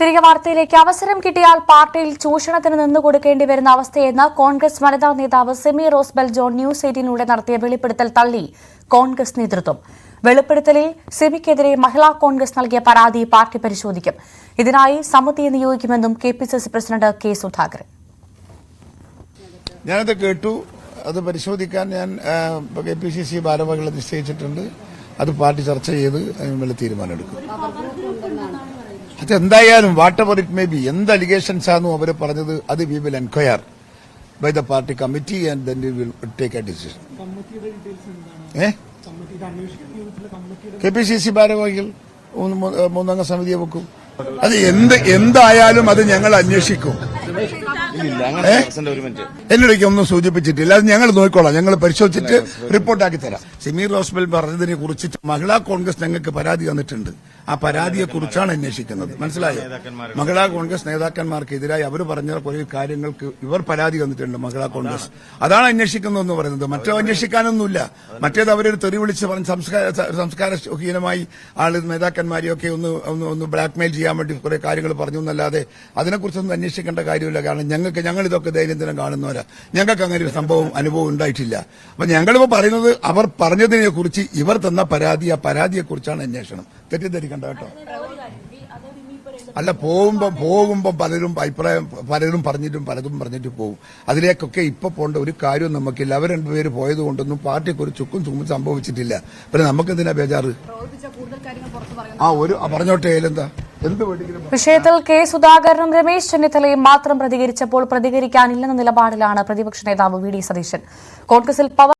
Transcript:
തിരികെ വാർത്തയിലേക്ക് അവസരം കിട്ടിയാൽ പാർട്ടിയിൽ ചൂഷണത്തിന് നിന്നു കൊടുക്കേണ്ടി വരുന്ന അവസ്ഥയെന്ന് കോൺഗ്രസ് വനിതാ നേതാവ് സെമി റോസ്ബെൽ ജോൺ ന്യൂസ് എയ്റ്റീനിലൂടെ നടത്തിയ വെളിപ്പെടുത്തൽ തള്ളി കോൺഗ്രസ് നേതൃത്വം. വെളിപ്പെടുത്തലിൽ സെമിക്കെതിരെ മഹിളാ കോൺഗ്രസ് നൽകിയ പരാതി പാർട്ടി പരിശോധിക്കും. ഇതിനായി സമിതിയെ നിയോഗിക്കുമെന്നും K P C C president K Sudhakaran. ഞാനത് കേട്ടു. അത് പരിശോധിക്കാൻ ഞാൻ കെ പി സി സി ഭാരവാഹികളെ നിശ്ചയിച്ചിട്ടുണ്ട്. അത് പാർട്ടി ചർച്ച ചെയ്ത് അതിനുള്ള തീരുമാനമെടുക്കും. അതെന്തായാലും what ever it may be എന്ത് അലിഗേഷൻസ് ആണോ അവർ പറഞ്ഞത് അത് we will enquire by the party committee and then will take a decision ഏ? കെ പി സി സി ഭാരവാഹികൾ മൂന്നംഗ സമിതിയെ വെക്കും. അത് എന്ത് എന്തായാലും അത് ഞങ്ങൾ അന്വേഷിക്കും. ഇല്ല അങ്ങനെ പ്രസിഡന്റ് ഒരു മിനിറ്റ്. എന്നോടേക്ക് ഒന്നും സൂചിപ്പിച്ചിട്ടില്ല. അത് ഞങ്ങൾ നോക്കിക്കോളാം. ഞങ്ങൾ പരിശോധിച്ചിട്ട് റിപ്പോർട്ടാക്കി തരാം. സിമീർ റോസ്ബൽ പറഞ്ഞതിനെ കുറിച്ചിട്ട് മഹിളാ കോൺഗ്രസ് ഞങ്ങൾക്ക് പരാതി തന്നിട്ടുണ്ട്. ആ പരാതിയെ കുറിച്ചാണ് അന്വേഷിക്കുന്നത്. മനസ്സിലായോ? മഹിളാ കോൺഗ്രസ് നേതാക്കന്മാർക്കെതിരായി അവർ പറഞ്ഞ കുറെ കാര്യങ്ങൾക്ക് ഇവർ പരാതി തന്നിട്ടുണ്ട് മഹിളാ കോൺഗ്രസ്. അതാണ് അന്വേഷിക്കുന്നതെന്ന് പറയുന്നത്. മറ്റോ അന്വേഷിക്കാനൊന്നുമില്ല. മറ്റേത് അവരൊരു തെറി വിളിച്ച് പറഞ്ഞ് സംസ്കാര സംസ്കാരഹീനമായി ആൾ നേതാക്കന്മാരെയൊക്കെ ഒന്ന് ഒന്ന് ബ്ലാക്ക്മെയിൽ ചെയ്യാൻ വേണ്ടി കുറെ കാര്യങ്ങൾ പറഞ്ഞു എന്നല്ലാതെ അതിനെക്കുറിച്ചൊന്നും അന്വേഷിക്കേണ്ട കാര്യമില്ല. കാരണം ഞങ്ങൾക്ക് ഞങ്ങൾ ഇതൊക്കെ ദൈനംദിനം കാണുന്നവരാ. ഞങ്ങൾക്ക് അങ്ങനെ ഒരു സംഭവം അനുഭവം ഉണ്ടായിട്ടില്ല. അപ്പൊ ഞങ്ങളിപ്പോ പറയുന്നത് അവർ പറഞ്ഞതിനെ കുറിച്ച് ഇവർ തന്ന പരാതി ആ പരാതിയെക്കുറിച്ചാണ് അന്വേഷണം. തെറ്റിദ്ധരിക്കണ്ട കേട്ടോ. അല്ല പോകുമ്പോ പോകുമ്പോ പലരും അഭിപ്രായം പലരും പറഞ്ഞിട്ടും പലതും പറഞ്ഞിട്ട് പോകും. അതിലേക്കൊക്കെ ഇപ്പൊ പോകേണ്ട ഒരു കാര്യവും നമുക്കില്ല. അവർ രണ്ടുപേര് പോയത് കൊണ്ടൊന്നും പാർട്ടിക്ക് ഒരു ചുക്കും ചുമ്മും സംഭവിച്ചിട്ടില്ല. പിന്നെ നമുക്ക് എന്തിനാ ബേജാറ്? ആ ഒരു പറഞ്ഞോട്ടെ എന്താ വിഷയത്തിൽ കെ സുധാകരനും രമേശ് ചെന്നിത്തലയും മാത്രം പ്രതികരിച്ചപ്പോൾ പ്രതികരിക്കാനില്ലെന്ന നിലപാടിലാണ് പ്രതിപക്ഷ നേതാവ് വി ഡി സതീശൻ. കോൺഗ്രസിൽ പവർ